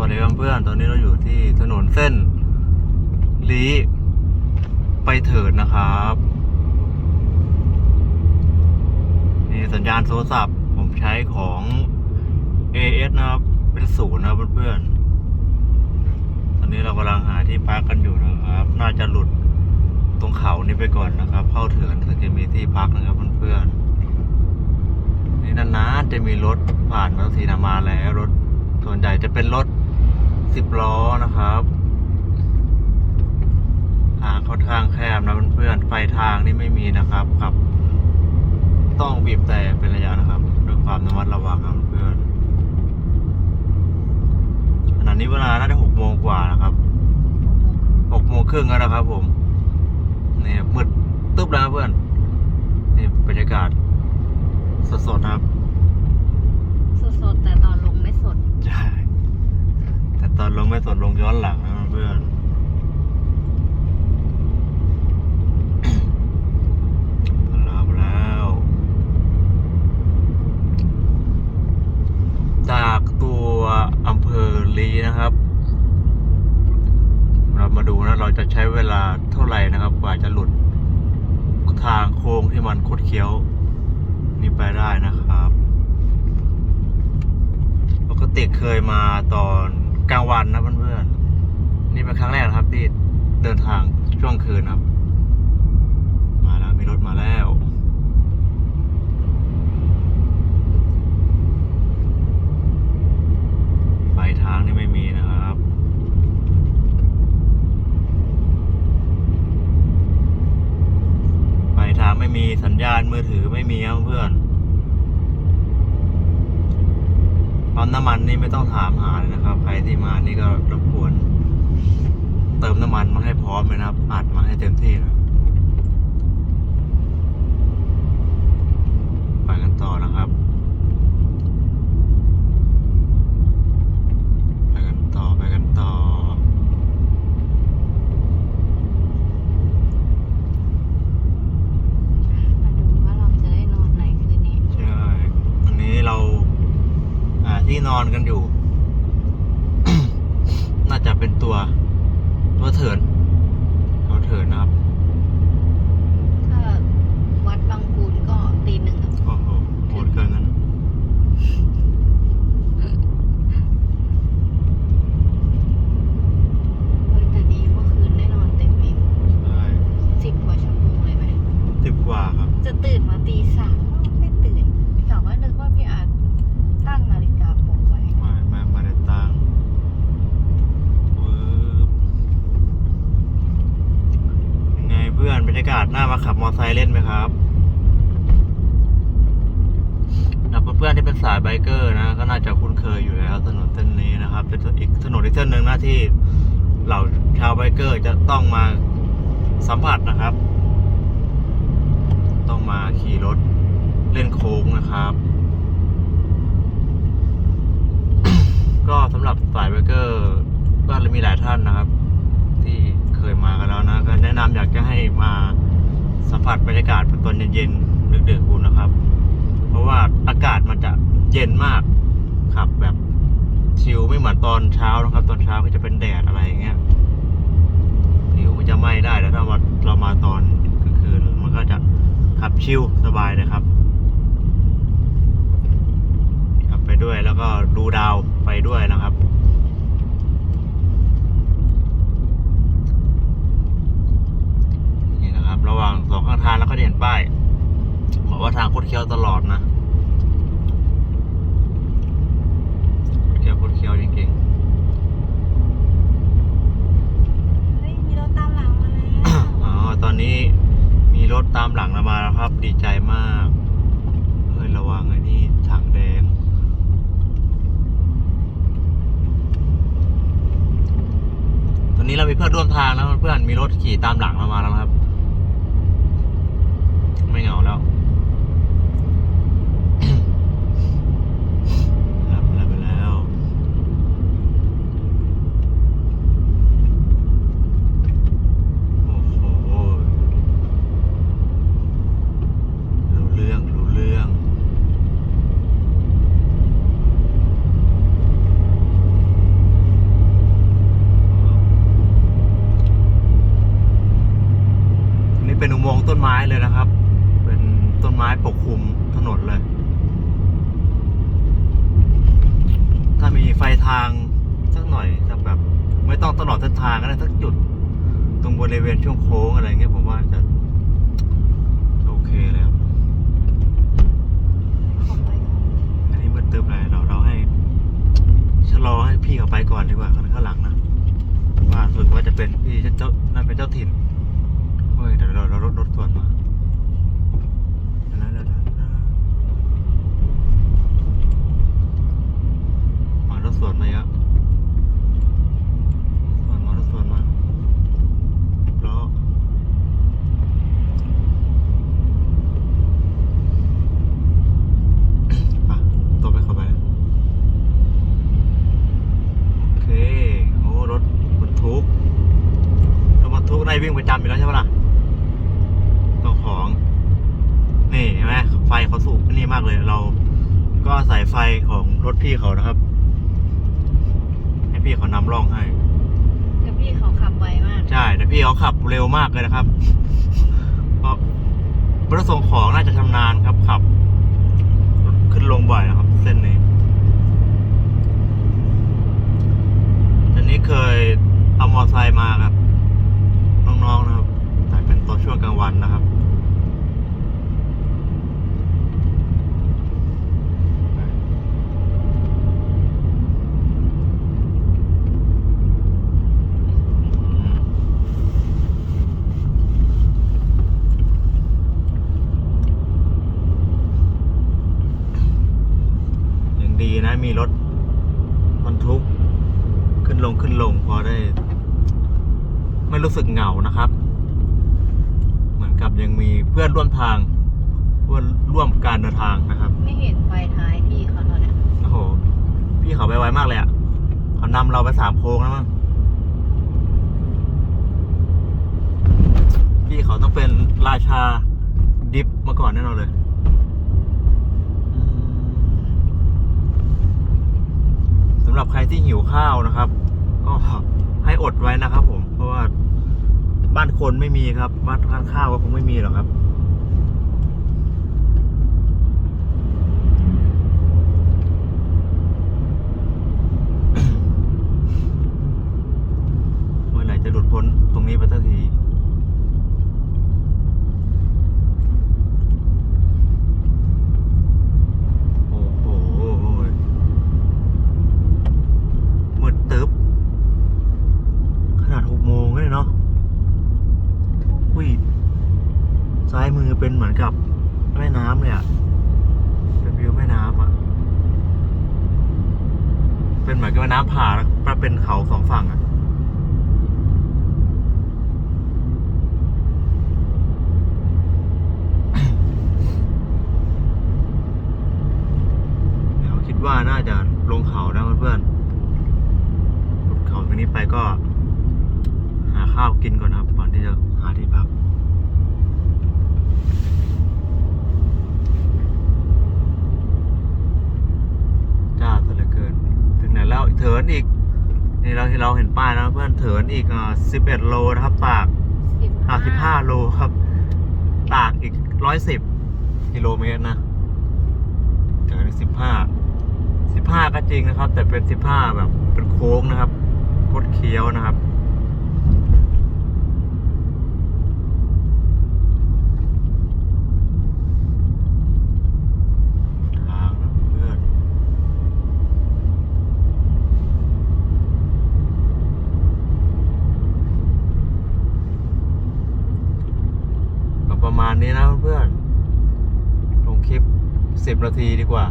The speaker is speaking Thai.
วัสดีเพื่อนตอนนี้เราอยู่ที่ถนนเส้นลีไปเถิดนะครับนี่สัญญาณโทรศัพท์ผมใช้ของ AS นะครับ เป็นศูนย์นะเพื่อนๆ ตอนนี้เรากำลังหาที่พักกันอยู่นะครับ น่าจะหลุดตรงเขานี้ไปก่อนนะครับ เข้าเถินถึงจะมีที่พักนะครับเพื่อนๆ นี่นานๆจะมีรถผ่านมาทีนามาแล้วรถส่วนใหญ่จะเป็นรถ สิบล้อนะครับทางค่อนข้างแคบนะเพื่อนๆไฟทางนี่ไม่มีนะครับขับ ต้องบีบแต่เป็นระยะนะครับด้วยความระมัดระวังครับเพื่อนขณะนี้เวลาน่าจะหกโมงกว่านะครับหกโมงครึ่งแล้วนะครับ ผมนี่มืดตึ๊บแล้วเพื่อนนี่บรรยากาศสดๆครับ สดๆแต่ตอนลงไม่สด ใช่ แต่ต อนลงไม่สดลงย้อนหลังนะเพื่อนรับแล้วจากตัวอำเภอลีนะครับ เรามาดูนะ เราจะใช้เวลาเท่าไหร่นะครับ กว่าจะหลุดทางโค้งที่มันคดเคี้ยวนี่ไปได้นะครับ ปกติเคยมาตอน กลางวันนะเพื่อนๆ นี่เป็นครั้งแรกนะครับที่เดินทางช่วงคืนครับ มาแล้วมีรถมาแล้วไฟทางนี่ไม่มีนะครับไฟทางไม่มีสัญญาณมือถือไม่มีครับเพื่อน ปั๊มน้ำมันนี่ไม่ต้องถามหาเลยนะครับ ใครที่มานี่ก็รบกวน เติมน้ำมันมาให้พร้อมเลยนะครับ อัดมาให้เต็มที่นะไปกันต่อนะครับ ไปกันต่อไปกันต่อ มาดูว่าเราจะได้นอนไหนคืนนี้ ใช่วันนี้เราหา ที่นอนกันอยู่ น่าจะเป็นตัวตัวเถินตัวเถินนะครับ ถ้าวัดบางปูนก็ตีหนึ่งอะ โอ้โหโหดเกินนั้น เฮ้ยแต่ดีเมื่อคืนได้นอนเต็มอิ่ม ใช่ สิบกว่าชั่วโมงเลยไหม สิบกว่าครับ จะตื่นมาตีสามไม่ตื่นกะว่านึกว่าพี่อาจตั้งนาฬิกาปลุกไว้ มามามาได้ตังค์ปึ๊บยังไงเพื่อนบ รรยากาศน่ามาขับมอไซค์เล่นไหมครับสำหรับเพื่อนๆที่เป็นสายไบเกอร์นะ ก็น่าจะคุ้นเคยอยู่แล้วถนนเส้นนี้นะครับ เป็นอีกถนนอีกเส้นหนึ่งหนะที่เหล่าชาวไบเกอร์จะต้องมาสัมผัสนะครับ ต้องมาขี่รถเล่นโค้งนะครับ ก็สำหรับสายเบเกอร์ก็มีหลายท่านนะครับ ที่ เคยมากันแล้วนะ ก็แนะนำอยากจะให้มาสัมผัสบรรยากาศตอนเย็นๆดึกๆคุณนะครับ เพราะว่าอากาศมันจะเย็นมากครับแบบชิลไม่เหมือนตอนเช้านะครับ ตอนเช้าก็จะเป็นแดดอะไรอย่างเงี้ยผิวมันจะไหม้ได้แต่ถ้าว่าเรามาตอนกลางคืนมันก็จะขับชิลสบายเลยครับขับไปด้วยแล้วก็ดูดาวไปด้วยนะครับ นี่นะครับ ระหว่างสองข้างทางแล้วก็จะเห็นป้ายบอกว่าทางคดเคี้ยวตลอดนะคดเคี้ยวคดเคี้ยวจริง เฮ้ยมีรถตามหลังมาแล้ว ๆ อ๋อ ตอนนี้มีรถ ตามหลังเรามาแล้วครับ ดีใจมากเฮ้ยระวังไอ้นี่ถังแดง ตอนนี้เรามีเพื่อนร่วมทางแล้วเพื่อนมีรถขี่ตามหลังเรามาแล้วครับ ไม่เหงาแล้ว รับรับไปแล้ว โอ้โห รู้เรื่อง รู้เรื่อง ทางสักหน่อยจะแบบ ไม่ต้องตลอดเส้นทางก็ได้สักจุด ตรงบริเวณช่วงโค้งอะไรเงี้ยผมว่าจะโอเคเลยครับอันนี้มืดตึ๊บเลยเราเราให้ชะลอให้พี่เขาไปก่อนดีกว่าคนข้างหลังนะว่าสุดว่าจะเป็นพี่เจ้าน่าเป็นเจ้าถิ่นเฮ้ยเดี๋ยวเราเรารถรถสวนมาเดี๋ยวนะเดี๋ยวนะเดี๋ยวนะมารถสวนมาเยอะสวนมารถสวนมาล้อไปตบไปเข้าไปแล้วโอเค โอ้รถบรรทุกรถบรรทุกในวิ่งประจำอยู่แล้วใช่ปะล่ะต้องของ นี่เห็นไหมไฟเขาสูงนี่ มากเลย เราก็ใส่ไฟของรถพี่เขานะครับ ให้พี่เขานำร่องให้แต่พี่เขาขับไวมากใช่แต่พี่เขาขับเร็วมากเลยนะครับเพราะรถส่งของน่าจะชำนาญครับขับ ขึ้นลงบ่อยนะครับ เส้นนี้อันนี้เคยเอามอไซค์มาครับ น้องๆนะครับ แต่เป็นตอนช่วงกลางวันนะครับ ยังดีนะมีรถบรรทุก ขึ้นลงขึ้นลงพอได้ ไม่รู้สึกเหงานะครับ เหมือนกับ ยังมีเพื่อนร่วมทางเพื่อนร่วมการเดินทางนะครับ ไม่เห็นไฟท้ายพี่เขาตอนเนี้ยโอ้โห พี่เขาไปไวมากเลยอะ่ะเขานำเราไปสามโค้งแล้วมั้งพี่เขาต้องเป็นราชาดิฟมาก่อนแน่นอนเลยอืมสำหรับใครที่หิวข้าวนะครับ ก็ให้อดไว้นะครับผมเพราะว่า บ้านคนไม่มีครับบ้านข้างข้าวก็คงไม่มีหรอกครับ เมื่อไหร่จะหลุดพ้นตรงนี้ไปสักที โอ้โหมืดตึ๊บ ขนาดหกโมงเลยเนาะอุ้ย ซ้ายมือเป็นเหมือน กับแม่น้ำเลยอะเป็นวิวแม่น้ำอะเป็นเหมือนกับแม่น้ำผ่าแล้วเป็นเขาสองฝั่งอะวคิดว่าน่าจะลงเขานะเพื่อนๆลงเขาตรงนี้ไปก็ หาข้าวกินก่อนนะหาที่พัก จ้าซะเหลือเกิน ถึงไหนแล้วเถินอีก นี่ เราที่เราเห็นป้ายนะเพื่อนเถินอีกอ่า11โลนะครับ ตากสิบอ่า15โลครับ ตากอีก110กิโลเมตรนะเถินอีก15 15ก็จริงนะครับ แต่เป็น15แบบเป็นโค้งนะครับคดเคี้ยวนะครับ ทางนะเพื่อน ก็ ประมาณนี้นะเพื่อนๆลงคลิปสิบนาทีดีกว่า